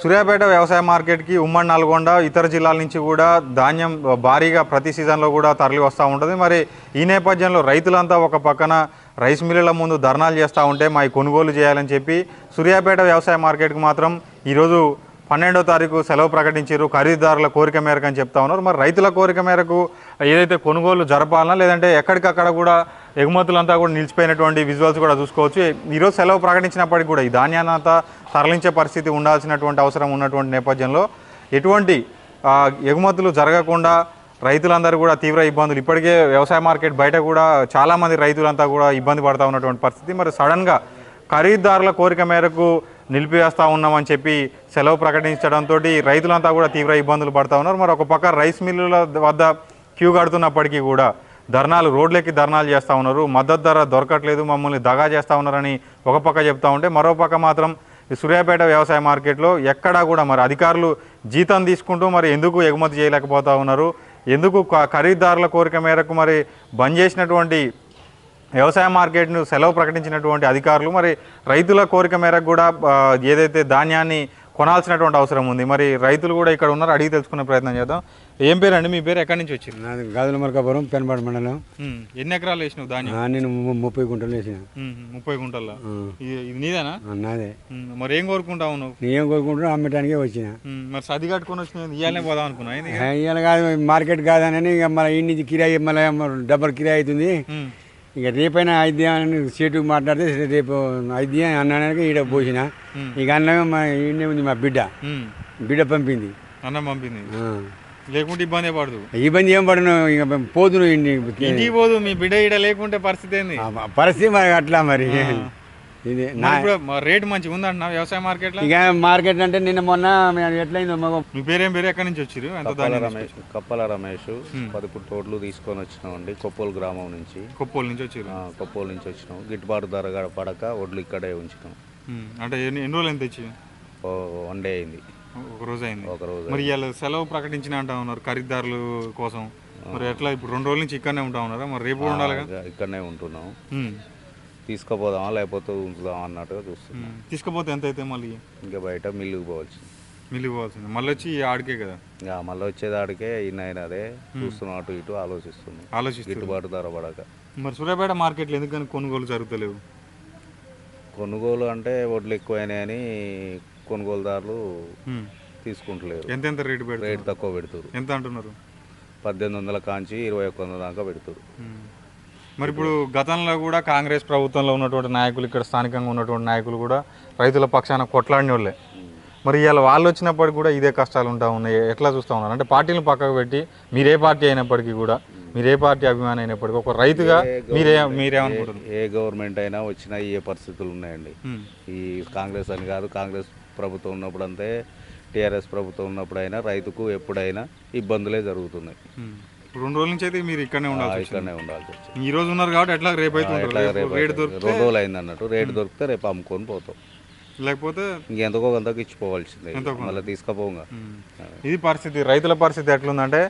సూర్యాపేట వ్యవసాయ మార్కెట్కి ఉమ్మడి నల్గొండ ఇతర జిల్లాల నుంచి కూడా ధాన్యం భారీగా ప్రతి సీజన్లో కూడా తరలి వస్తూ ఉంటుంది. మరి ఈ నేపథ్యంలో రైతులంతా ఒక పక్కన రైస్ మిల్లుల ముందు ధర్నాలు చేస్తూ ఉంటే మా కొనుగోలు చేయాలని చెప్పి సూర్యాపేట వ్యవసాయ మార్కెట్కి మాత్రం ఈరోజు పన్నెండో తారీఖు సెలవు ప్రకటించారు. ఖరీదారుల కోరిక మేరకు అని చెప్తా ఉన్నారు. మరి రైతుల కోరిక మేరకు ఏదైతే కొనుగోలు జరపాలన్నా లేదంటే ఎక్కడికక్కడ కూడా ఎగుమతులంతా కూడా నిలిచిపోయినటువంటి విజువల్స్ కూడా చూసుకోవచ్చు. ఈరోజు సెలవు ప్రకటించినప్పటికీ కూడా ఈ ధాన్యాన్నంతా తరలించే పరిస్థితి ఉండాల్సినటువంటి అవసరం ఉన్నటువంటి నేపథ్యంలో ఎటువంటి ఎగుమతులు జరగకుండా రైతులందరూ కూడా తీవ్ర ఇబ్బందులు. ఇప్పటికే వ్యవసాయ మార్కెట్ బయట కూడా చాలామంది రైతులంతా కూడా ఇబ్బంది పడతా ఉన్నటువంటి పరిస్థితి. మరి సడన్గా ఖరీదారుల కోరిక మేరకు నిలిపివేస్తా ఉన్నామని చెప్పి సెలవు ప్రకటించడంతో రైతులంతా కూడా తీవ్ర ఇబ్బందులు పడుతూ ఉన్నారు. మరి ఒక పక్క రైస్ మిల్లుల వద్ద క్యూ కడుతున్నప్పటికీ కూడా ధర్నాలు రోడ్లెక్కి ధర్నాలు చేస్తూ ఉన్నారు. మద్దతు ధర దొరకట్లేదు మమ్మల్ని దగా చేస్తూ ఉన్నారని ఒక పక్క చెప్తా ఉంటే మరో పక్క మాత్రం సూర్యాపేట వ్యవసాయ మార్కెట్లో ఎక్కడా కూడా మరి అధికారులు జీతం తీసుకుంటూ మరి ఎందుకు ఎగుమతి చేయలేకపోతూ ఉన్నారు? ఎందుకు ఖరీదారుల కోరిక మేరకు మరి బంద్ చేసినటువంటి వ్యవసాయ మార్కెట్ను సెలవు ప్రకటించినటువంటి అధికారులు మరి రైతుల కోరిక మేరకు కూడా ఏదైతే ధాన్యాన్ని కొనాల్సినటువంటి అవసరం ఉంది మరి రైతులు కూడా ఇక్కడ ఉన్నారు అడిగి తెలుసుకునే ప్రయత్నం చేద్దాం. ఏం పేరు అండి మీ పేరు? ఎక్కడి నుంచి వచ్చింది నాది గాజుల మరకాపురం పెనపాడు మండలం. ఎన్ని ఎకరాలు వేసినావు ధాన్యం? నేను ముప్పై గుంటలు వేసిన. ముప్పై గుంటల్లో ఇది నీదేనా? నాదే. మరి ఏం కోరుకుంటావు నువ్వు? నేను కోరుకుంటున్నా అమ్మటానికే వచ్చిన. మరి సర్ది కట్టుకొని వచ్చిన ఇవ్వాలనే పోదాం అనుకున్నా? ఇవాళ కాదు మార్కెట్ కాదని మళ్ళీ నుంచి కిరాయి మళ్ళీ డబ్బర్ కిరాయి అవుతుంది. ఇక రేపైనా ఐదు అని సేటు మాట్లాడితే రేపు ఐదు అన్నానికి ఈడ పోసిన. ఇక అన్నమే మా ఈయనే ఉంది మా బిడ్డ. బిడ్డ పంపింది. అన్నం పంపింది. లేకుంటే ఇబ్బంది పడదు. ఇబ్బంది ఏం పడను ఇక పోదును ఇంటికి పోదు మీ బిడ్డ ఈడ లేకుంటే పరిస్థితి ఏంది? పరిస్థితి మరి అట్లా మరి. ఇది నా ఇప్పుడు మా రేట్ మంచిగా ఉందంటున్నా వ్యవసాయ మార్కెట్లో? ఇక మార్కెట్ అంటే నిన్న మొన్న ఎట్లయిందో మీ పేరేం పేరు? ఎక్కడి నుంచి వచ్చిరు ఎంత కప్పల ధాన్యం రమేష్ కప్పల రమేష్ పదకొండు తోటలు తీసుకొని వచ్చినామండి కొప్పోలు గ్రామం నుంచి. కొప్పోల నుంచి వచ్చిరు ఆ, కొప్పోలు నుంచి వచ్చినాం. గిట్టుబాటు ధర పడక వడ్లు ఇక్కడే ఉంచినాం. ఉమ్, అంటే ఎన్ని ఎన్ని రోజులు ఎంత తెచ్చి ఓ వన్ డే అయింది. ఒక రోజు అయింది. ఒక రోజు మరి ఇవాళ సెలవు ప్రకటించిన అంటా ఉన్నారు ఖరీదారులు కోసం. మరి ఎట్లా ఇప్పుడు రెండు రోజుల నుంచి ఇక్కడనే ఉంటా ఉన్నారా? మరి రేపు కూడా ఉండాలిగా? ఇక ఇక్కడనే ఉంటున్నాం. ఉమ్, తీసుకుపోదామా లేకపోతే ఉంచుదామా అన్నట్టుగా చూస్తున్నాం. తీసుకపోతే ఎంత అయితే మళ్ళీ? ఇంకా బయట మిల్లుకు పోవాల్సింది. మిల్లి పోవాల్సింది. మళ్ళీ వచ్చి ఆడికే కదా? ఇంకా మళ్ళీ వచ్చేదాడికే ఈయన అదే చూస్తున్నాం అటు ఇటు ఆలోచిస్తున్నాం. ఆలోచిస్తారు గిట్టుబాటు ధర పడక. మరి సూర్యాపేట మార్కెట్లో ఎందుకని కొనుగోలు జరుగుతలేవు? కొనుగోలు అంటే వడ్లు ఎక్కువైనాయని కొనుగోలుదారులు. తీసుకుంటలేరు. ఎంత ఎంత రేటు రేట్ తక్కువ పెడుతురు ఎంత అంటున్నారు? పద్దెనిమిది వందల కాంచి ఇరవై ఒక్క వందల దాకా పెడుతురు. మరి ఇప్పుడు గతంలో కూడా కాంగ్రెస్ ప్రభుత్వంలో ఉన్నటువంటి నాయకులు ఇక్కడ స్థానికంగా ఉన్నటువంటి నాయకులు కూడా రైతుల పక్షాన కొట్లాడిన వాళ్ళే మరి ఇవాళ వాళ్ళు వచ్చినప్పటికి కూడా ఇదే కష్టాలు ఉంటా ఉన్నాయి. ఎట్లా చూస్తూ ఉన్నారు? అంటే పార్టీలను పక్కకు పెట్టి మీరే పార్టీ అయినప్పటికీ కూడా మీరే పార్టీ అభిమాని అయినప్పటికీ ఒక రైతుగా మీరే మీరేమనుకుంటున్నారు? ఏ గవర్నమెంట్ అయినా వచ్చినా ఏ పరిస్థితులు ఉన్నాయండి. ఈ కాంగ్రెస్ అని కాదు కాంగ్రెస్ ప్రభుత్వం ఉన్నప్పుడు అంతే టీఆర్ఎస్ ప్రభుత్వం ఉన్నప్పుడు అయినా రైతుకు ఎప్పుడైనా ఇబ్బందులే జరుగుతున్నాయి. రెండు రోజుల నుంచి అయితే మీరు ఇక్కడనే వచ్చింది. ఇక్కడనే ఉండాల్సి వచ్చింది. ఈ రోజు ఉన్నారు కాబట్టి ఎట్లా రేపు అయితే ఎట్లా రేపు రేటు దొరికితే రెండు రోజులు అయింది అన్నట్టు రేటు దొరికితే రేపు అమ్ముకొని పోతాం. లేకపోతే ఇంకెంతకో కొంతకు ఇచ్చిపోవాల్సిందే. ఎంతో కొంత. మళ్ళీ తీసుకుపోగా. ఇది పరిస్థితి. రైతుల పరిస్థితి ఎట్లుందంటే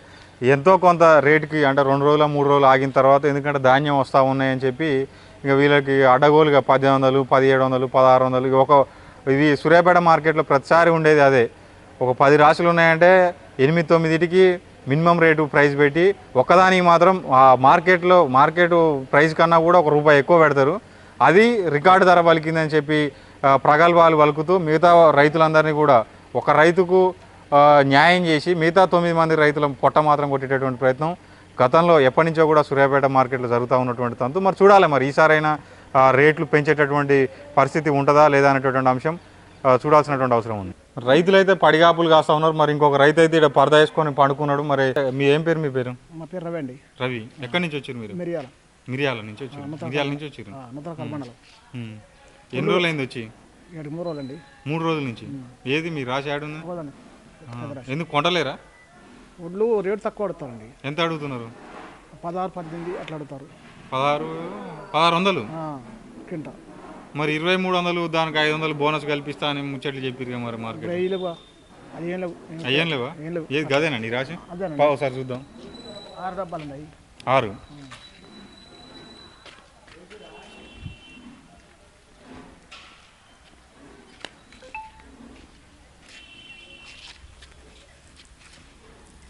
ఎంతో కొంత రేటుకి అంటే రెండు రోజుల మూడు రోజులు ఆగిన తర్వాత ఎందుకంటే ధాన్యం వస్తూ ఉన్నాయని చెప్పి ఇక వీళ్ళకి అడ్డగోలుగా పద్దెనిమిది వందలు పదిహేడు వందలు పదహారు వందలు. ఒక ఇది సూర్యాపేట మార్కెట్లో ప్రతిసారి ఉండేది అదే. ఒక పది రాశులు ఉన్నాయంటే ఎనిమిది తొమ్మిదిటికి మినిమం రేటు ప్రైస్ పెట్టి ఒక్కదానికి మాత్రం మార్కెట్లో మార్కెట్ ప్రైస్ కన్నా కూడా ఒక రూపాయి ఎక్కువ పెడతారు. అది రికార్డు ధర పలికిందని చెప్పి ప్రగల్భాలు పలుకుతూ మిగతా రైతులందరినీ కూడా ఒక రైతుకు న్యాయం చేసి మిగతా తొమ్మిది మంది రైతుల పొట్ట మాత్రం కొట్టేటటువంటి ప్రయత్నం గతంలో ఎప్పటి నుంచో కూడా సూర్యాపేట మార్కెట్లో జరుగుతూ ఉన్నటువంటి తంతు. మరి చూడాలి మరి ఈసారైనా రేట్లు పెంచేటటువంటి పరిస్థితి ఉంటుందా లేదా అనేటటువంటి అంశం చూడాల్సినటువంటి అవసరం ఉంది. రైతులైతే పడిగాపులు కాస్తా ఉన్నారు. మరి ఇంకొక రైతు అయితే ఇక్కడ పరద వేసుకొని పండుకున్నాడు. మరి మీ ఏం పేరు మీ పేరు? మా పేరు రవి అండి. రవి. ఎక్కడి నుంచి వచ్చారు మీరు? మిరియాల. మిరియాల నుంచి వచ్చారు. మిరియాల నుంచి వచ్చారు. ఎన్ని రోజులు అయింది వచ్చి మూడు రోజులండి. మూడు రోజుల నుంచి? ఏది మీ రాసి పోదండి ఎందుకు కొంటలేరా? వడ్లు రేటు తక్కువ అడుగుతారండి. ఎంత అడుగుతున్నారు? పదహారు పద్దెనిమిది అట్లా అడుగుతారు. పదహారు పదహారు వందలు? కింట మరి ఇరవై మూడు వందలు దానికి ఐదు వందలు బోనస్ కల్పిస్తా అని ముచ్చట్లు చెప్పారు మరి మార్కెట్ అయ్యేం లేవా? ఏది గదేనండి రాసి ఒకసారి చూద్దాం. ఆరు డబ్బాలు ఆరు?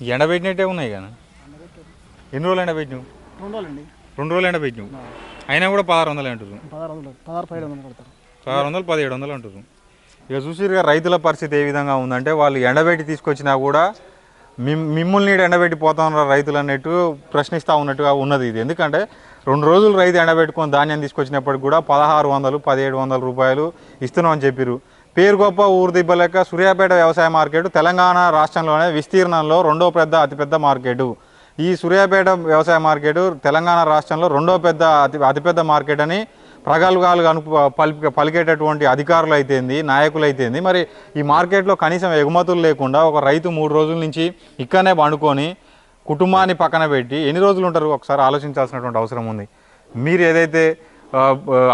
ఎండబెట్టినట్టే ఉన్నాయి కానీ ఎన్ని రోజులు ఎండబెట్టినావు రెండు రోజులు ఎండబెట్టినావు అయినా కూడా పదహారు వందలు అంటారు పదహారు వందలు పదహారు పదిహేడు వందలు కడతారు. పదహారు వందలు పదిహేడు వందలు అంటారు ఇక చూసిరుగా రైతుల పరిస్థితి ఏ విధంగా ఉందంటే వాళ్ళు ఎండబెట్టి తీసుకొచ్చినా కూడా మిమ్ మిమ్మల్ని ఎండబెట్టి పోతున్నారు రైతులు అన్నట్టు ప్రశ్నిస్తూ ఉన్నట్టుగా ఉన్నది ఇది. ఎందుకంటే రెండు రోజులు రైతు ఎండబెట్టుకొని ధాన్యం తీసుకొచ్చినప్పటికి కూడా పదహారు వందలు పదిహేడు వందల రూపాయలు ఇస్తున్నాం అని చెప్పారు పేరు గొప్ప ఊరు దిబ్బలేక సూర్యాపేట వ్యవసాయ మార్కెట్ తెలంగాణ రాష్ట్రంలోనే విస్తీర్ణంలో రెండో పెద్ద అతిపెద్ద మార్కెట్. ఈ సూర్యాపేట వ్యవసాయ మార్కెట్ తెలంగాణ రాష్ట్రంలో రెండో పెద్ద అతి అతిపెద్ద మార్కెట్ అని ప్రగల్భాలుగా అను పలికి పలికేటటువంటి అధికారులు అయితేంది నాయకులు అయితేంది మరి ఈ మార్కెట్లో కనీసం ఎగుమతులు లేకుండా ఒక రైతు మూడు రోజుల నుంచి ఇక్కడనే పండుకొని కుటుంబాన్ని పక్కన పెట్టి ఎన్ని రోజులు ఉంటారు? ఒకసారి ఆలోచించాల్సినటువంటి అవసరం ఉంది. మీరు ఏదైతే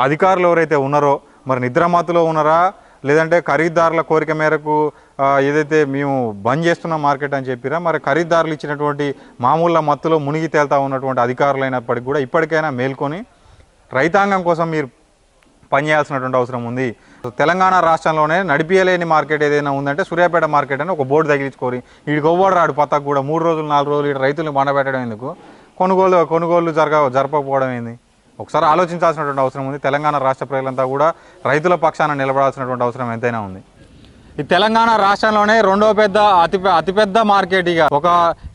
అధికారులు ఎవరైతే ఉన్నారో మరి నిద్రమత్తులో ఉన్నారా? లేదంటే ఖరీదారుల కోరిక మేరకు ఏదైతే మేము బంద్ చేస్తున్న మార్కెట్ అని చెప్పిరా మరి ఖరీదారులు ఇచ్చినటువంటి మామూలు మత్తులో మునిగి తేలుతా ఉన్నటువంటి అధికారులైనప్పటికీ కూడా ఇప్పటికైనా మేల్కొని రైతాంగం కోసం మీరు పనిచేయాల్సినటువంటి అవసరం ఉంది. తెలంగాణ రాష్ట్రంలోనే నడిపియలేని మార్కెట్ ఏదైనా ఉందంటే సూర్యాపేట మార్కెట్ అని ఒక బోర్డు తగిలించుకోరి వీడికి ఒవ్వడు రాడు పక్కకు కూడా మూడు రోజులు నాలుగు రోజులు ఇటు రైతులు బండబెట్టడం ఎందుకు? కొనుగోలు కొనుగోలు జరగ జరపకపోవడం ఏంది? ఒకసారి ఆలోచించాల్సినటువంటి అవసరం ఉంది. తెలంగాణ రాష్ట్ర ప్రజలంతా కూడా రైతుల పక్షాన నిలబడాల్సినటువంటి అవసరం ఎంతైనా ఉంది. ఈ తెలంగాణ రాష్ట్రంలోనే రెండో పెద్ద అతి అతిపెద్ద మార్కెట్ ఇక. ఒక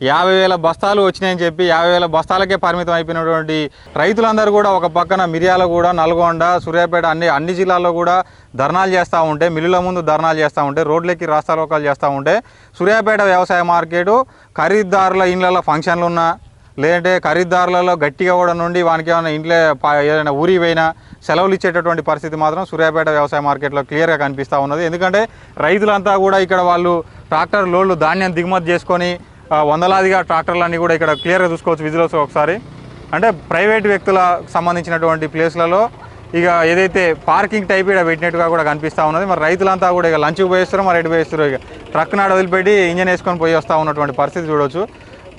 యాభై వేల బస్తాలు వచ్చినాయని చెప్పి యాభై వేల బస్తాలకే పరిమితం అయిపోయినటువంటి రైతులందరూ కూడా ఒక పక్కన మిర్యాల కూడా నల్గొండ సూర్యాపేట అన్ని అన్ని జిల్లాల్లో కూడా ధర్నాలు చేస్తూ ఉంటే మిల్లుల ముందు ధర్నాలు చేస్తూ ఉంటే రోడ్లకి రాస్తారోకాలు చేస్తూ ఉంటే సూర్యాపేట వ్యవసాయ మార్కెట్ ఖరీదారుల ఇండ్లలో ఫంక్షన్లు ఉన్నా లేదంటే ఖరీదారులలో గట్టిగా కూడా నుండి వానికి ఏమైనా ఇంట్లో ఏదైనా ఊరి పోయినా సెలవులు ఇచ్చేటటువంటి పరిస్థితి మాత్రం సూర్యాపేట వ్యవసాయ మార్కెట్లో క్లియర్గా కనిపిస్తూ ఉన్నది. ఎందుకంటే రైతులంతా కూడా ఇక్కడ వాళ్ళు ట్రాక్టర్ లోడ్లు ధాన్యం దిగుమతి చేసుకొని వందలాదిగా ట్రాక్టర్లన్నీ కూడా ఇక్కడ క్లియర్గా చూసుకోవచ్చు విజిలోస్ ఒకసారి. అంటే ప్రైవేట్ వ్యక్తుల సంబంధించినటువంటి ప్లేస్లలో ఇక ఏదైతే పార్కింగ్ టైప్ ఇక్కడ పెట్టినట్టుగా కూడా కనిపిస్తూ ఉన్నది. మరి రైతులంతా కూడా ఇక లంచ్కి పోయేస్తారు మరి ఎటు పోయేస్తారు ఇక. ట్రక్ నాడు వదిలిపెట్టి ఇంజన్ వేసుకొని పోయి వస్తూ ఉన్నటువంటి పరిస్థితి చూడవచ్చు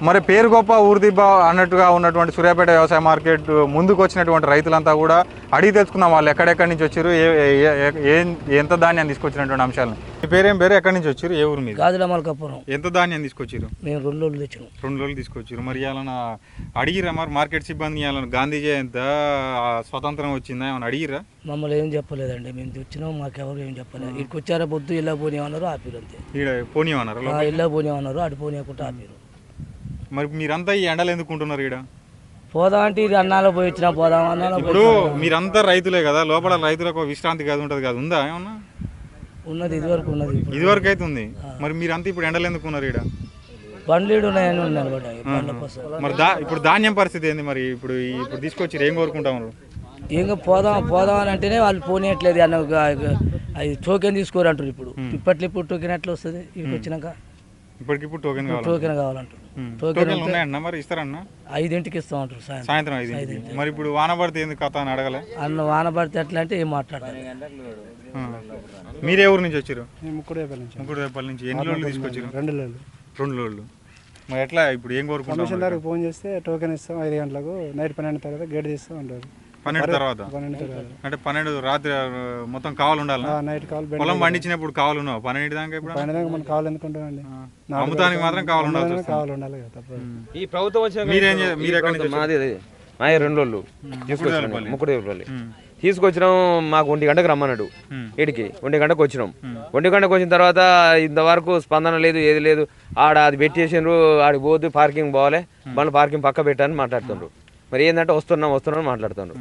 మరి పేరు గొప్ప ఊరిదిబ్బ అన్నట్టుగా ఉన్నటువంటి సూర్యాపేట వ్యవసాయ మార్కెట్ ముందుకు వచ్చినటువంటి రైతులంతా కూడా అడిగి తెలుసుకుందాం వాళ్ళు ఎక్కడెక్కడి నుంచి వచ్చారు ఏ ఎంత ధాన్యం తీసుకొచ్చినటువంటి అంశాలను. మీ పేరేం పేరు? ఎక్కడి నుంచి వచ్చారు? ఏ ఊరు మీద? గాజుల మల్కాపురం. ఎంత ధాన్యం తీసుకొచ్చారు మేము రెండు రోజులు తెచ్చినాం. రెండు రోజులు తీసుకొచ్చారు మరి ఇవాళ అడిగిరా మరి మార్కెట్ సిబ్బంది ఇవాళ గాంధీ జయంతి స్వతంత్రం వచ్చిందా? ఏమైనా అడిగిరా మమ్మల్ని ఏం చెప్పలేదండి. మేము తెచ్చినాం మాకెవరు ఏం చెప్పలేదు. ఇక్కడికి వచ్చారా పొద్దు ఇళ్ళ పోనీయమన్నారు ఆపిరు అంతే. ఆ, ఇళ్ళ పోనీయమన్నారు అటు పోనీయకుండా ఆపిరు మరి మీరంతా ఈ ఎండలు ఎందుకు ఉంటున్నారు ఈడ? పోదాం అంటే ఇది అన్నాలో పోయి వచ్చినా పోదాం అన్నాలో పోయి ఇప్పుడు మీరంతా రైతులే కదా లోపల రైతులకు విశ్రాంతి గది ఉంటుంది కదా ఉందా ఏమన్నా? ఉన్నది ఇదివరకు ఉన్నది ఇప్పుడు. ఇదివరకు అయితే ఉంది. మరి మీరంతా ఇప్పుడు ఎండలు ఎందుకు ఉన్నారు ఈడ బండ్లీడు ఉన్నాయని ఈ బండ్ల కోసం. మరి దా ఇప్పుడు ధాన్యం పరిస్థితి ఏంది మరి? ఇప్పుడు ఈ- ఇప్పుడు తీసుకొచ్చి ఏం కోరుకుంటాము ఇంకా పోదాం పోదాం అని అంటేనే వాళ్ళు పోనీయట్లేదు అన్న ఒక- అది టోకెన్ తీసుకోరు అంటారు ఇప్పుడు ఇప్పట్లో ఇప్పుడు టోకెన్ ఎట్లా వస్తుంది? ఇక్కడికి వచ్చినాక. ఇప్పటికిప్పుడు టోకెన్ కావాలి టోకెన్ కావాలంటారు టోకెన్ ఉన్నాయన్న మరి ఇస్తారన్న? ఐదింటికి ఇస్తామంటారు సాయంత్రం. సాయంత్రం ఐదు మరి ఇప్పుడు వాన పడితే ఎందుకు కథ అని అడగలే? అన్న వాన పడితే ఎట్లా అంటే ఏం మాట్లాడాలి. మీరే ఊరు నుంచి వచ్చారు? మేము ముక్కుడు వేపల నుంచి. రేపటి నుంచి. ఎన్ని రోజులు తీసుకొచ్చారు? రెండు రోజులు రెండు రోజులు మరి ఎట్లా ఇప్పుడు ఏం కోరుకుంటాం కమిషన్ దానికి ఫోన్ చేస్తే టోకెన్ ఇస్తాం ఐదు గంటలకు. నైట్ పన్నెండు తర్వాత గేట్ తీస్తాం అంటారు. పన్నెండు తర్వాత. పన్నెండు తర్వాత. అంటే పన్నెండు రాత్రి మొత్తం కావాలి ఉండాలి ఆ, నైట్ కాల్ బెండ్ పొలం పండించినప్పుడు కావాలి ఉన్నావు? పన్నెండు దాకా ఇప్పుడు పన్నెండు దాకా మనకు కావాలి అమ్ముతానికి మాత్రం కావాలి వస్తుంది. కావాలి ఉండాలి ఈ ప్రభుత్వం వచ్చిన మీరేం మీరు ఎక్కడి నుంచి మాది. మాది రెండు రోజులు తీసుకొచ్చినాం ముక్కుడేపల్లి తీసుకొచ్చినాం మాకు ఒంటి గంటకు రమ్మన్నాడు. ఇడికి ఒంటి గంటకు వచ్చినాం. ఒంటి గంటకు వచ్చిన తర్వాత ఇంతవరకు స్పందన లేదు ఏది లేదు. ఆడ అది పెట్టేసిండ్రు ఆడికి పోద్దు పార్కింగ్ పోవాలి. మళ్ళీ పార్కింగ్ పక్క పెట్టని మాట్లాడుతుండ్రు. మరి ఏంటంటే వస్తున్నాం వస్తున్నాం మాట్లాడుతుండ్రు.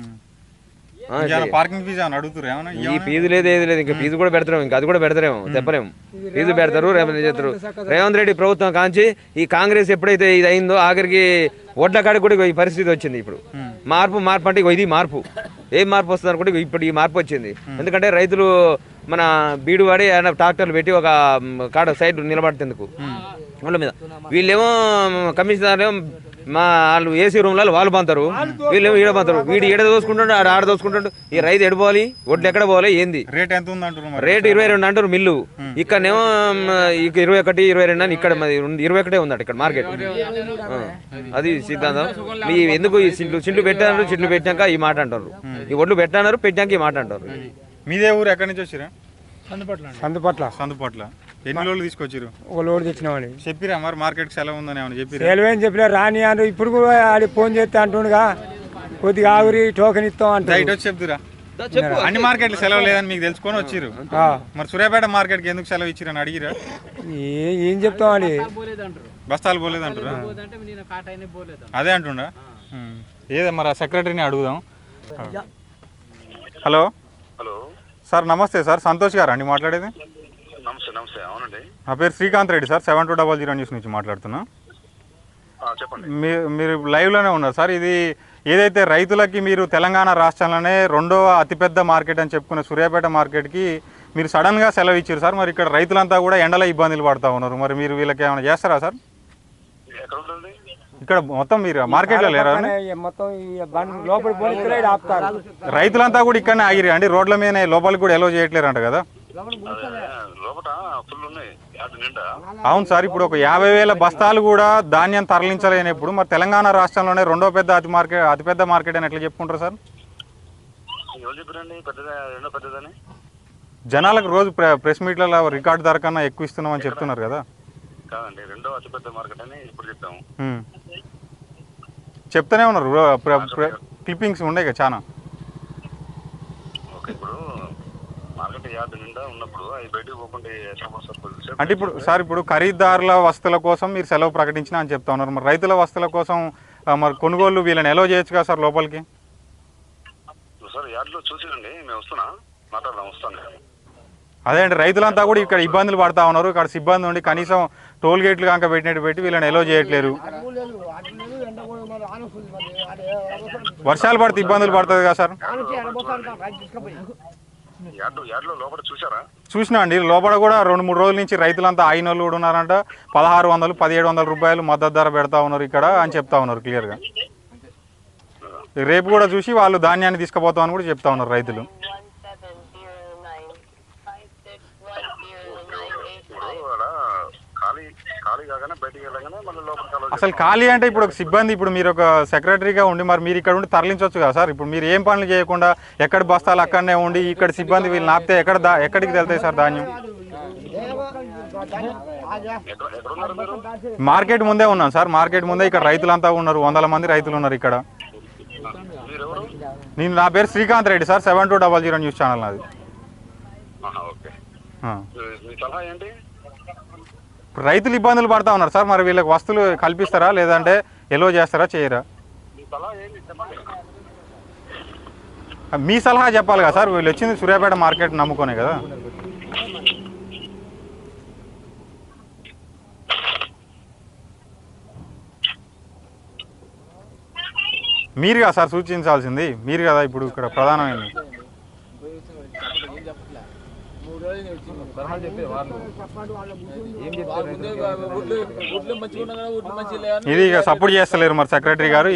ఆ, ఇవాళ పార్కింగ్ ఫీజు అని అడుగుతారు ఏమన్నా ఈ ఫీజు లేదు ఏది లేదు. ఇంకా ఫీజు కూడా పెడతారేమో ఇంకా అది కూడా పెడతారేమో చెప్పలేము ఫీజు పెడతారు రేవంత్ రెడ్డి చేస్తారు. రేవంత్ రెడ్డి ప్రభుత్వం కాంచి ఈ కాంగ్రెస్ ఎప్పుడైతే ఇది అయిందో ఆఖరికి ఓట్ల కాడికి కూడా ఈ పరిస్థితి వచ్చింది ఇప్పుడు. మార్పు మార్పు అంటే ఇది మార్పు. ఏం మార్పు వస్తుంది అనుకుంటే ఇప్పుడు ఈ మార్పు వచ్చింది. ఎందుకంటే రైతులు మన బీడు వాడి ఆయన ట్రాక్టర్లు పెట్టి ఒక కాడ సైడ్ నిలబడుతుందుకు వాళ్ళ మీద. వీళ్ళేమో కమిషనర్ ఏమో మా వాళ్ళు ఏసీ రూమ్లలో వాళ్ళు పంతారు. వీళ్ళేమో ఈడ పంతారు. వీడు ఈడ దోసుకుంటాడు ఆడ ఆడ దోసుకుంటాడు. ఈ రైతు ఎడ పోవాలి? ఒడ్లు ఎక్కడ పోవాలి? ఏంది? రేట్ ఎంత ఉంది అంటారు మరి? రేటు ఇరవై రెండు అంటారు మిల్లు. ఇక్కడనేమో ఇరవై ఒకటి ఇరవై రెండు అని ఇక్కడ ఇరవై ఒకటే ఉందట ఇక్కడ మార్కెట్. అది సిద్ధాంతం. మీ ఎందుకు ఈ చిండ్లు చిండ్లు పెట్టారు? చిండ్లు పెట్టాక ఈ మాట అంటారు. ఈ ఒడ్లు పెట్టారు పెట్టాక ఈ మాట అంటారు. మీదే ఊరు ఎక్కడి నుంచి వచ్చిరా సందుపట్ల. సందుపట్ల. ఎన్ని రోజులు తీసుకొచ్చిరు ఒక లోడ్ తెచ్చినామని చెప్పిరా మరి మార్కెట్ సెలవు ఉందని ఏమైనా చెప్పిరా? సెలవేం చెప్పినా రాని అని ఇప్పుడు కూడా ఆడి ఫోన్ చేస్తే అంటుండగా కొద్దిగా ఆగురి టోకెన్ ఇస్తాం రైట్ అంటాడు వచ్చి చెప్తురా? అన్ని మార్కెట్లు సెలవు లేదని మీకు తెలుసుకొని వచ్చిరు ఆ. మరి సూర్యాపేట మార్కెట్కి ఎందుకు సెలవు ఇచ్చిరని అడిగిరా ఏ- ఏం చెప్తామని బస్తాలు పోలేదంటారా అదే అంటుండా? ఉమ్. ఏదో మరి ఆ సెక్రటరీని అడుగుదాం. హలో? హలో. సార్ నమస్తే సార్ సంతోష్ గారు అండి మాట్లాడేది? నమస్తే. నమస్తే అవునండి. నా పేరు Srikanth Reddy sir. Seven two double zero news నుంచి మాట్లాడుతున్నా. ఆ, చెప్పండి. మీరు మీరు లైవ్లోనే ఉన్నారు సార్. ఇది ఏదైతే రైతులకి మీరు తెలంగాణ రాష్ట్రంలోనే రెండవ అతిపెద్ద మార్కెట్ అని చెప్పుకునే సూర్యాపేట మార్కెట్కి మీరు సడన్గా సెలవు ఇచ్చారు సార్. మరి ఇక్కడ రైతులంతా కూడా ఎండలో ఇబ్బందులు పడతా ఉన్నారు. మరి మీరు వీళ్ళకి ఏమైనా చేస్తారా సార్? ఇక్కడ మొత్తం మీరు మార్కెట్లో లేరా రైతులంతా కూడా ఇక్కడనే ఆగిరి అండి రోడ్ల మీదనే లోపలికి కూడా ఎలో చేయట్లేరంట కదా. అవును సార్ ఇప్పుడు ఒక యాభై వేల బస్తాలు కూడా ధాన్యం తరలించలేనప్పుడు మరి తెలంగాణ రాష్ట్రంలోనే రెండో పెద్ద అతి మార్కెట్ అతిపెద్ద మార్కెట్ అని ఎట్లా చెప్పుకుంటారు సార్? జనాలకు రోజు ప్రె- ప్రెస్ మీట్లలో రికార్డు ధర కన్నా ఎక్కువ ఇస్తున్నామని చెప్తున్నారు కదా. కాదండి రెండో అతిపెద్ద మార్కెట్ అని ఇప్పుడు చెప్పాము ఉమ్. చెప్తూనే ఉన్నారు క్లిప్పింగ్స్ ఉన్నాయి కదా చాలా ఓకే ఇప్పుడు మార్కెట్ యార్డ్ నిండా ఉన్నప్పుడు అవి బయటకు పోకుండా ఎట్లా వస్తారు పోలీసులు? అంటే ఇప్పుడు సార్ ఇప్పుడు ఖరీదారుల వస్తువుల కోసం మీరు సెలవు ప్రకటించిన అని చెప్తా ఉన్నారు. మరి రైతుల వస్తువుల కోసం మరి కొనుగోలు వీళ్ళని ఎలో చేయొచ్చు కదా సార్ లోపలికి? సార్ యార్డ్లో చూసిరండి మేము వస్తున్నా మాట్లాడదాం వస్తాను. నేను. అదే అండి రైతులంతా కూడా ఇక్కడ ఇబ్బందులు పడతా ఉన్నారు. ఇక్కడ సిబ్బంది ఉండి కనీసం టోల్ గేట్లు కనుక పెట్టినట్టు పెట్టి వీళ్ళని ఎలో చేయట్లేరు. వర్షాలు పడితే ఇబ్బందులు పడుతుంది కదా సార్? చూసినా అండి. లోపల కూడా రెండు మూడు రోజుల నుంచి రైతులంతా ఆయిన వాళ్ళు కూడా ఉన్నారంట. పదహారు వందలు పదిహేడు వందల రూపాయలు మద్దతు ధర పెడతా ఉన్నారు ఇక్కడ అని చెప్తా ఉన్నారు క్లియర్గా. రేపు కూడా చూసి వాళ్ళు ధాన్యాన్ని తీసుకుపోతామని కూడా చెప్తా ఉన్నారు రైతులు ఇప్పుడు అలా ఖాళీ ఖాళీ కాగానే బయటికి వెళ్ళగానే మళ్ళీ లోపలికి అలౌ అసలు ఖాళీ అంటే ఇప్పుడు ఒక సిబ్బంది ఇప్పుడు మీరు ఒక సెక్రటరీగా ఉండి మరి మీరు ఇక్కడ ఉండి తరలించవచ్చు కదా సార్? ఇప్పుడు మీరు ఏం పనులు చేయకుండా ఎక్కడ బస్తాలు అక్కడనే ఉండి ఇక్కడ సిబ్బంది వీళ్ళు నాపితే ఎక్కడ దా ఎక్కడికి వెళ్తాయి సార్ ధాన్యం? మార్కెట్ ముందే ఉన్నాం సార్. మార్కెట్ ముందే ఇక్కడ రైతులంతా ఉన్నారు. వందల మంది రైతులు ఉన్నారు ఇక్కడ. నేను నా పేరు Srikanth Reddy sir. Seven two double zero news channel నాది ఆహా, ఓకే ఆ. మీ- మీ సలహా ఏంటి ఇప్పుడు రైతులు ఇబ్బందులు పడతా ఉన్నారు సార్. మరి వీళ్ళకి వస్తువులు కల్పిస్తారా? లేదంటే ఎలో చేస్తారా? చేయరా? మీ సలహా చెప్పాలి కదా సార్. వీళ్ళు వచ్చింది సూర్యాపేట మార్కెట్ నమ్ముకునే కదా. మీరు కదా సార్ సూచించాల్సింది. మీరు కదా ఇప్పుడు ఇక్కడ ప్రధానమైనది ఇది ఇక సపోర్ట్ చేస్తలేరు మరి సెక్రటరీ గారు.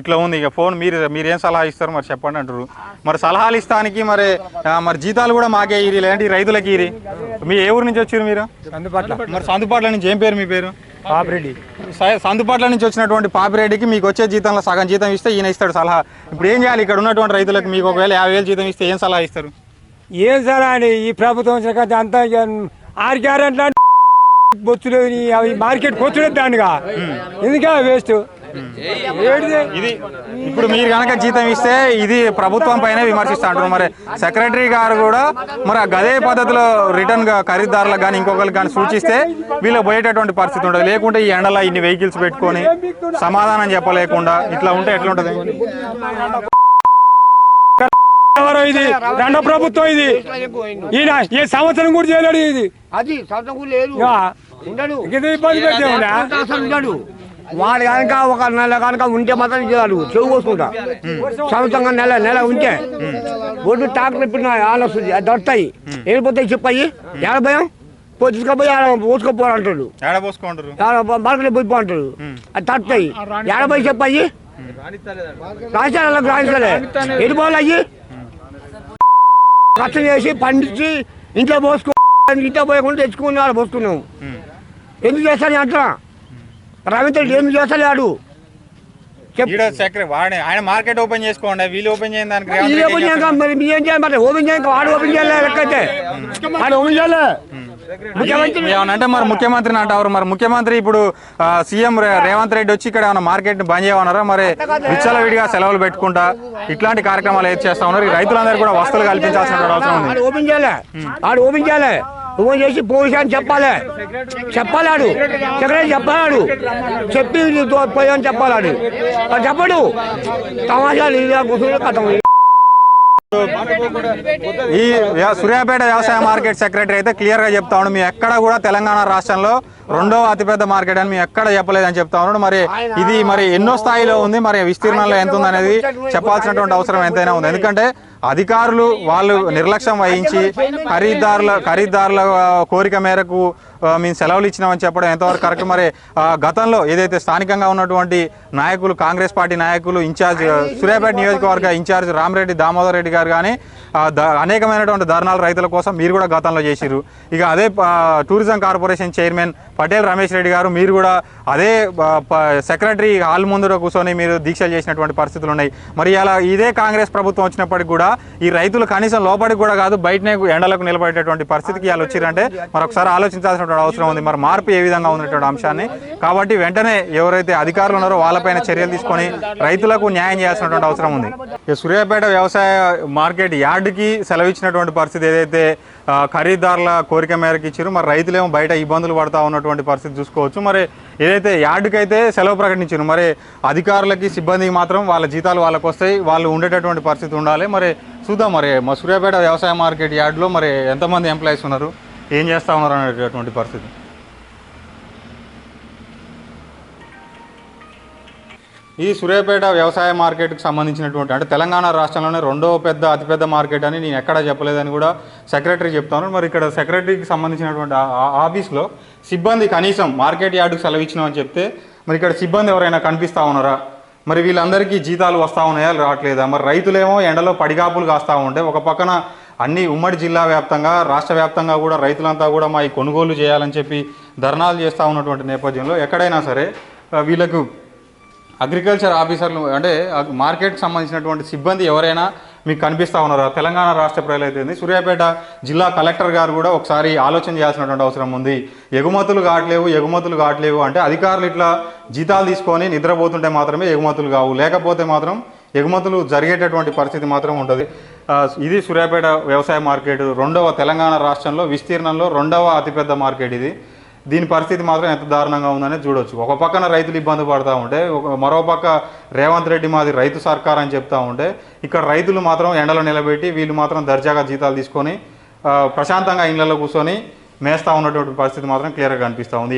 ఇట్లా ఉంది. ఇక ఫోన్ మీరు మీరు ఏం సలహా ఇస్తారు మరి చెప్పండి అంటారు. మరి సలహాలు ఇస్తానికి మరి మరి జీతాలు కూడా మాకే ఇరి లేదంటే ఈ రైతులకి ఇరి. మీ ఏ ఊరు నుంచి వచ్చారు మీరు? అందుబాటులో మరి సందుపాట్ల నుంచి ఏం పేరు మీ పేరు? పాపిరెడ్డి. సందుపాట్ల నుంచి వచ్చినటువంటి పాపిరెడ్డికి మీకు వచ్చే జీతంలో సగం జీతం ఇస్తే ఈయన ఇస్తాడు సలహా. ఇప్పుడు ఏం చేయాలి? ఇక్కడ ఉన్నటువంటి రైతులకు మీకు ఒకవేళ యాభై వేలు జీతం ఇస్తే ఏం సలహా ఇస్తారు? ఏం సార్ అండి ఈ ప్రభుత్వం వచ్చిన అంతా ఆరు గ్యారెంట్లు అంటే బొచ్చులు అవి మార్కెట్ కొచ్చుడే దానిగా ఎందుకే వేస్ట్? ఇది ఇప్పుడు మీరు కనుక జీతం ఇస్తే ఇది ప్రభుత్వం పైన విమర్శిస్తా అంటారు మరి సెక్రటరీ గారు కూడా మరి గదే పద్ధతిలో రిటర్న్గా ఖరీదారులకు కానీ ఇంకొకరికి కానీ సూచిస్తే వీళ్ళు పోయేటటువంటి పరిస్థితి ఉండదు. లేకుంటే ఈ ఎండలో ఇన్ని వెహికల్స్ పెట్టుకొని సమాధానం చెప్పలేకుండా ఇట్లా ఉంటే ఎట్లా ఉంటుంది ఇది? రెండో ప్రభుత్వం ఇది? ఈయన ఏ సంవత్సరం కూడా చేయలేడు ఇది. అది సొంతం లేదు. ఇక ఉండడు. ఇది ఇబ్బంది ఉండడు. వాడు కనుక ఒక నెల కనుక ఉంటే మాత్రం చేయాలి చెవు కోసుకుంటా సంవత్సరంగా నెల నెల ఉంటే. ఒడ్డు పెట్టిన ఆన్ వస్తుంది అది దొరుకుతాయి. వెళ్ళిపోతాయి చెప్పాయి ఎక్కడ భయం పోయి తీసుకుపోయి ఆడ పోసుకోపోరు అంటాడు. ఏడ పోసుకుంటారు? మార్కెట్ పోయి అంటాడు. అది పోయి చెప్పాయి? రాయించలే వెళ్ళిపోవాలి అయ్యి? కష్టం చేసి పండించి ఇంట్లో పోసుకో ఇంట్లో పోయకుండా తెచ్చుకుని ఆడ పోసుకున్నాం. ఎందుకు చేస్తాను అంటున్నా రవీంద్ర ఏం చేస్తలేడు? ఆయన మార్కెట్ ఓపెన్ చేసుకోండి వీళ్ళు ఓపెన్ దానికి ఓపెన్ ఏం చేయక మరి మీ ఏం చేయాలి మరి? ఓపెన్ చేయక వాడు ఓపెన్ చేయాలి వాడు ఓపెన్ చేయాలి. ముఖ్యమంత్రి అంటే మరి ముఖ్యమంత్రిని అంటారు మరి ముఖ్యమంత్రి ఇప్పుడు సీఎం రేవంత్ రెడ్డి వచ్చి ఇక్కడ ఏమైనా మార్కెట్ బంద్ చేయమన్నారా? మరి విచ్చలవిడిగా సెలవులు పెట్టుకుంటా ఇట్లాంటి కార్యక్రమాలు ఏది చేస్తా ఉన్నారు? రైతులందరూ కూడా వస్తువులు కల్పించాల్సిన అవసరం ఉంది. ఓపెన్ చేయాలి. ఆడు ఓపెన్ చేయాలి. ఓపెన్ చేసి పోలీసు అని చెప్పాలి. చెప్పాలి ఆడు. సెక్రటరీ చెప్పాడు చెప్పి పోయాని చెప్పాలి ఆడు. ఆడు చెప్పడు. తమాషాలు ఇలా కూర్చుని కథం. ఈ సూర్యాపేట వ్యవసాయ మార్కెట్ సెక్రటరీ అయితే క్లియర్గా చెప్తా ఉన్నాడు. మీ ఎక్కడ కూడా తెలంగాణ రాష్ట్రంలో రెండవ అతిపెద్ద మార్కెట్ అని మీ ఎక్కడ చెప్పలేదని చెప్తా ఉన్నాడు. మరి ఇది మరి ఎన్నో స్థాయిలో ఉంది మరి విస్తీర్ణంలో ఎంత ఉంది అనేది చెప్పాల్సినటువంటి అవసరం ఎంతైనా ఉంది. ఎందుకంటే అధికారులు వాళ్ళు నిర్లక్ష్యం వహించి ఖరీదారుల ఖరీదారుల కోరిక మేరకు మేము సెలవులు ఇచ్చినామని చెప్పడం ఎంతవరకు కరెక్ట్? మరి గతంలో ఏదైతే స్థానికంగా ఉన్నటువంటి నాయకులు కాంగ్రెస్ పార్టీ నాయకులు ఇన్ఛార్జ్ సూర్యాపేట నియోజకవర్గ ఇన్ఛార్జ్ రామరెడ్డి దామోదర్ రెడ్డి గారు కానీ అనేకమైనటువంటి ధర్నాలు రైతుల కోసం మీరు కూడా గతంలో చేసిరు ఇక అదే tourism corporation chairman Patel Ramesh Reddy గారు మీరు కూడా అదే ప- సెక్రటరీ హాల్ ముందర కూర్చొని మీరు దీక్షలు చేసినటువంటి పరిస్థితులు ఉన్నాయి. మరి అలా ఇదే కాంగ్రెస్ ప్రభుత్వం వచ్చినప్పటికి కూడా ఈ రైతులు కనీసం లోపలికి కూడా కాదు బయటనే ఎండలకు నిలబడేటటువంటి పరిస్థితికి వాళ్ళు వచ్చిరంటే మరి ఒకసారి ఆలోచించాల్సినటువంటి అవసరం ఉంది. మరి మార్పు ఏ విధంగా ఉన్నటువంటి అంశాన్ని కాబట్టి వెంటనే ఎవరైతే అధికారులు ఉన్నారో వాళ్ళపైన చర్యలు తీసుకొని రైతులకు న్యాయం చేయాల్సినటువంటి అవసరం ఉంది. ఈ సూర్యాపేట వ్యవసాయ మార్కెట్ యార్డ్కి సెలవు ఇచ్చినటువంటి పరిస్థితి ఏదైతే ఖరీదారుల కోరిక మేరకు ఇచ్చారు మరి రైతులేమో బయట ఇబ్బందులు పడతా ఉన్నటువంటి పరిస్థితి చూసుకోవచ్చు. మరి ఏదైతే యార్డుకి అయితే సెలవు ప్రకటించారు మరి అధికారులకి సిబ్బందికి మాత్రం వాళ్ళ జీతాలు వాళ్ళకు వస్తాయి వాళ్ళు ఉండేటటువంటి పరిస్థితి ఉండాలి. మరి చూద్దాం మరి మా సూర్యాపేట వ్యవసాయ మార్కెట్ యార్డ్లో మరి ఎంతమంది ఎంప్లాయీస్ ఉన్నారు? ఏం చేస్తా ఉన్నారు అనేటటువంటి పరిస్థితి? ఈ సూర్యాపేట వ్యవసాయ మార్కెట్కి సంబంధించినటువంటి అంటే తెలంగాణ రాష్ట్రంలోనే రెండవ పెద్ద అతిపెద్ద మార్కెట్ అని నేను ఎక్కడా చెప్పలేదని కూడా సెక్రటరీ చెప్తాను. మరి ఇక్కడ సెక్రటరీకి సంబంధించినటువంటి ఆ- ఆఫీస్లో సిబ్బంది కనీసం మార్కెట్ యార్డుకు సెలవు ఇచ్చినామని చెప్తే మరి ఇక్కడ సిబ్బంది ఎవరైనా కనిపిస్తా ఉన్నారా? మరి వీళ్ళందరికీ జీతాలు వస్తూ ఉన్నాయా రావట్లేదా? మరి రైతులేమో ఎండలో పడిగాపులు కాస్తూ ఉంటే ఒక పక్కన అన్ని ఉమ్మడి జిల్లా వ్యాప్తంగా రాష్ట్ర వ్యాప్తంగా కూడా రైతులంతా కూడా మా ఈ కొనుగోలు చేయాలని చెప్పి ధర్నాలు చేస్తూ ఉన్నటువంటి నేపథ్యంలో ఎక్కడైనా సరే వీళ్ళకు అగ్రికల్చర్ ఆఫీసర్లు అంటే మార్కెట్కి సంబంధించినటువంటి సిబ్బంది ఎవరైనా మీకు కనిపిస్తూ ఉన్నారా? తెలంగాణ రాష్ట్ర ప్రజలైతే సూర్యాపేట జిల్లా కలెక్టర్ గారు కూడా ఒకసారి ఆలోచన చేయాల్సినటువంటి అవసరం ఉంది. ఎగుమతులు కావట్లేవు ఎగుమతులు కావట్లేవు అంటే అధికారులు ఇట్లా జీతాలు తీసుకొని నిద్రపోతుంటే మాత్రమే ఎగుమతులు కావు. లేకపోతే మాత్రం ఎగుమతులు జరిగేటటువంటి పరిస్థితి మాత్రం ఉంటుంది. ఇది సూర్యాపేట వ్యవసాయ మార్కెట్. రెండవ తెలంగాణ రాష్ట్రంలో విస్తీర్ణంలో రెండవ అతిపెద్ద మార్కెట్ ఇది. దీని పరిస్థితి మాత్రం ఎంత దారుణంగా ఉందనే చూడొచ్చు. ఒక పక్కన రైతులు ఇబ్బంది పడతా ఉంటే మరో పక్క రేవంత్ రెడ్డి మాది రైతు సర్కార్ అని చెప్తా ఉంటే ఇక్కడ రైతులు మాత్రం ఎండలో నిలబెట్టి వీళ్ళు మాత్రం దర్జాగా జీతాలు తీసుకొని ప్రశాంతంగా ఇళ్ళలో కూర్చొని మేస్తా ఉన్నటువంటి పరిస్థితి మాత్రం క్లియర్గా కనిపిస్తూ ఉంది.